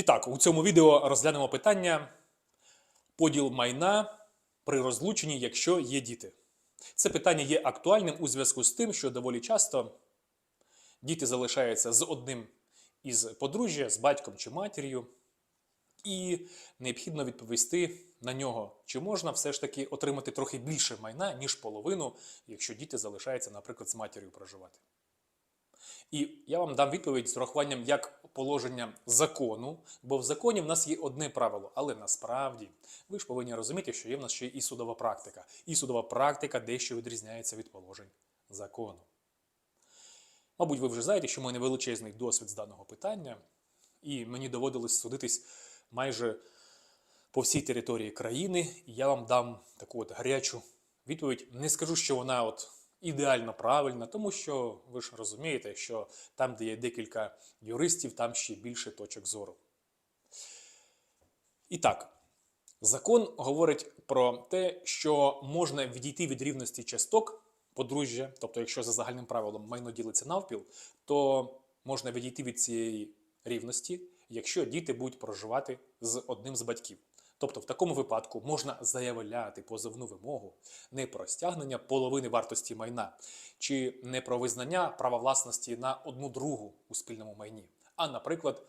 І так, у цьому відео розглянемо питання поділ майна при розлученні, якщо є діти. Це питання є актуальним у зв'язку з тим, що доволі часто діти залишаються з одним із подружжя, з батьком чи матір'ю, і необхідно відповісти на нього, чи можна все ж таки отримати трохи більше майна, ніж половину, якщо діти залишаються, наприклад, з матір'ю проживати. І я вам дам відповідь з урахуванням як положення закону, бо в законі в нас є одне правило, але насправді ви ж повинні розуміти, що є в нас ще і судова практика. І судова практика дещо відрізняється від положень закону. Мабуть, ви вже знаєте, що в мене величезний досвід з даного питання, і мені доводилось судитись майже по всій території країни, і я вам дам таку от гарячу відповідь. Не скажу, що вона от ідеально правильна, тому що ви ж розумієте, що там, де є декілька юристів, там ще більше точок зору. І так, закон говорить про те, що можна відійти від рівності часток подружжя, тобто, якщо за загальним правилом майно ділиться навпіл, то можна відійти від цієї рівності, якщо діти будуть проживати з одним з батьків. Тобто в такому випадку можна заявляти позовну вимогу не про стягнення половини вартості майна чи не про визнання права власності на одну другу у спільному майні, а, наприклад,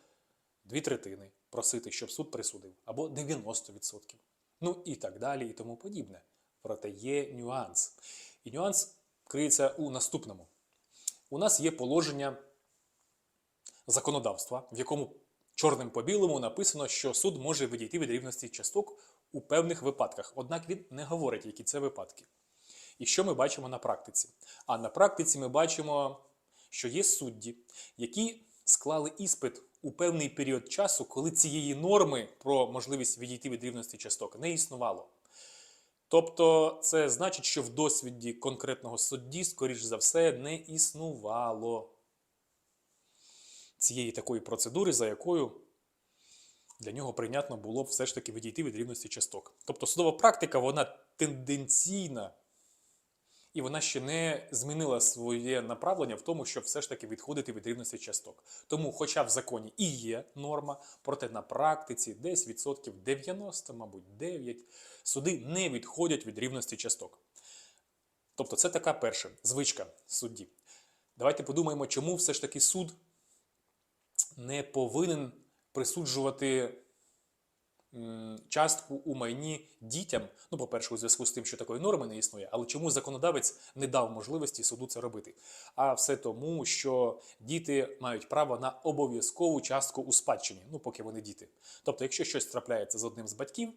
дві третини просити, щоб суд присудив, або 90%. Ну і так далі, і тому подібне. Проте є нюанс. І нюанс криється у наступному: у нас є положення законодавства, в якому чорним по білому написано, що суд може відійти від рівності часток у певних випадках. Однак він не говорить, які це випадки. І що ми бачимо на практиці? А на практиці ми бачимо, що є судді, які склали іспит у певний період часу, коли цієї норми про можливість відійти від рівності часток не існувало. Тобто, це значить, що в досвіді конкретного судді, скоріш за все, не існувало цієї такої процедури, за якою для нього прийнятно було б все ж таки відійти від рівності часток. Тобто судова практика, вона тенденційна, і вона ще не змінила своє направлення в тому, щоб все ж таки відходити від рівності часток. Тому, хоча в законі і є норма, проте на практиці десь відсотків 90, мабуть, 9, суди не відходять від рівності часток. Тобто це така перша звичка судді. Давайте подумаємо, чому все ж таки суд не повинен присуджувати частку у майні дітям. Ну, по-перше, у зв'язку з тим, що такої норми не існує, але чому законодавець не дав можливості суду це робити? А все тому, що діти мають право на обов'язкову частку у спадщині, ну поки вони діти. Тобто, якщо щось трапляється з одним з батьків,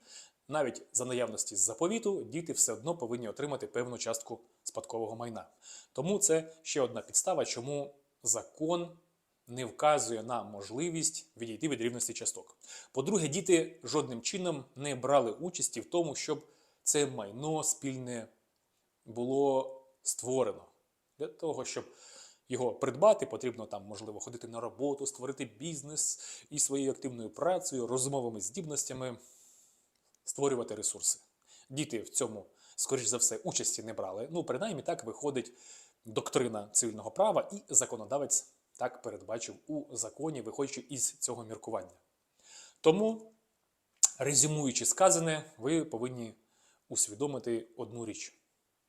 навіть за наявності заповіту, діти все одно повинні отримати певну частку спадкового майна. Тому це ще одна підстава, чому закон не вказує на можливість відійти від рівності часток. По-друге, діти жодним чином не брали участі в тому, щоб це майно спільне було створено. Для того, щоб його придбати, потрібно там, можливо, ходити на роботу, створити бізнес і своєю активною працею, розумовими здібностями створювати ресурси. Діти в цьому, скоріш за все, участі не брали. Ну, принаймні так виходить доктрина цивільного права, і законодавець так передбачив у законі, виходячи із цього міркування. Тому, резюмуючи сказане, ви повинні усвідомити одну річ.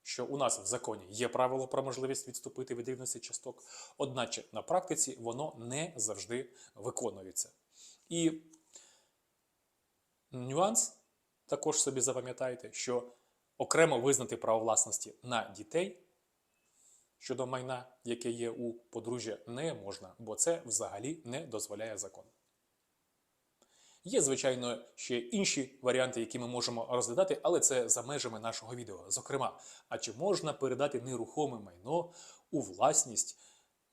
Що у нас в законі є правило про можливість відступити від рівності часток, одначе на практиці воно не завжди виконується. І нюанс також собі запам'ятайте, що окремо визнати право власності на дітей щодо майна, яке є у подружжя, не можна, бо це взагалі не дозволяє закон. Є, звичайно, ще інші варіанти, які ми можемо розглядати, але це за межами нашого відео. Зокрема, а чи можна передати нерухоме майно у власність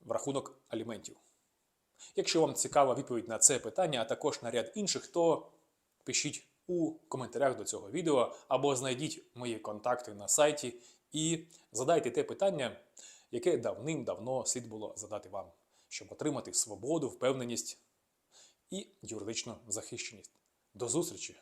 в рахунок аліментів? Якщо вам цікава відповідь на це питання, а також на ряд інших, то пишіть у коментарях до цього відео або знайдіть мої контакти на сайті і задайте те питання, яке давним-давно слід було задати вам, щоб отримати свободу, впевненість і юридичну захищеність. До зустрічі!